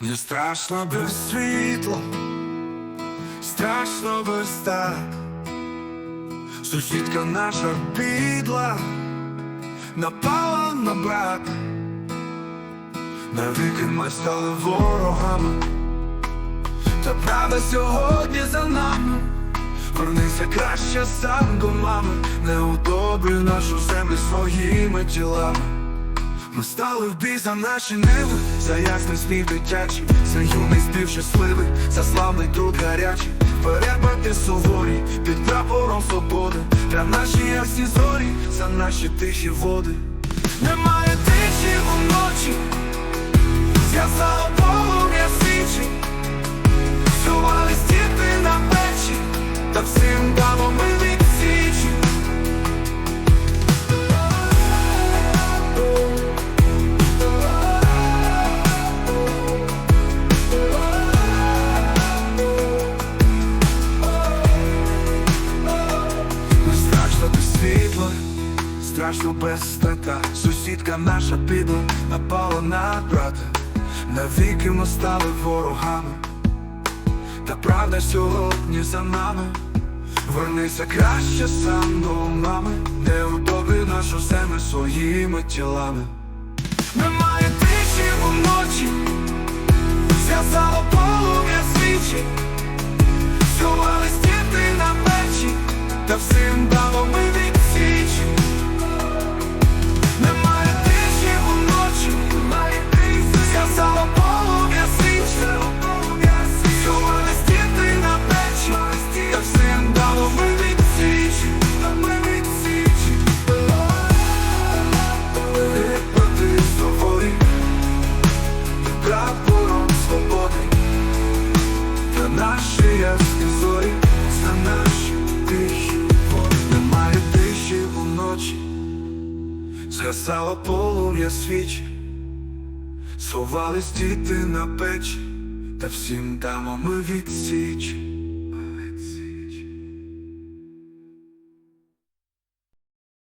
Не страшно без світла, страшно без так. Сусідка наша підла, напала на брата. Навіки ми стали ворогами, та правда сьогодні за нами. Вернися краще сам до мами, не удобрюй нашу землю своїми тілами. Ми стали в бій за наші ниви, за ясний сміх дитячий, за юний спів щасливий, за славний труд гарячий, перебати суворі, під прапором свободи, для наші ясні зорі, за наші тихі води. Немає тиші уночі, зв'язало світла, страшно без стата Сусідка наша підла напала на брата. Навіки ми стали ворогами. Та правда сьогодні за нами. Вернися краще сам до мами Не удобрюй нашу землю своїми тілами. Немає тиші уночі згасало полум'я свіч, Сувались діти на печ, та всім дамо ми відсіч.